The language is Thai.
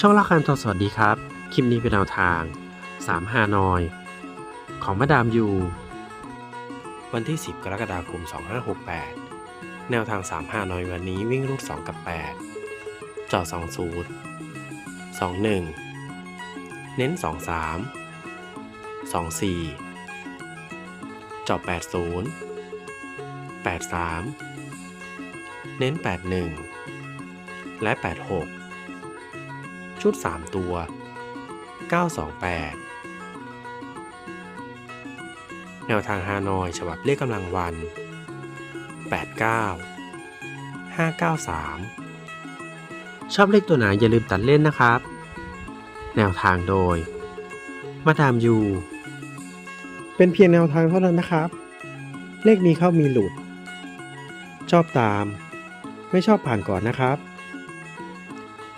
ช่องละคันทอสวัสดีครับ คลิปนี้เป็นแนวทาง 3 ฮานอย ของมาดามยู วันที่ 10 กรกฎาคม 2568 แนวทาง 3 ฮานอยวันนี้วิ่งรูด2กับ 8 จอ2 0 2 1 เน้น 2 3 2 4 จอ80 8 3 เน้น 81 และ 86 ชุด 3 ตัว 928 แนวทางฮานอยฉบับเลขกำลังวัน 89 593 ชอบเลขตัวไหนอย่าลืมตัดเล่นนะครับ แนวทางโดย มาดามยู เป็นเพียงแนวทางเท่านั้นนะครับ เลขมีเข้ามีหลุด ชอบตาม ไม่ชอบผ่านก่อนนะครับ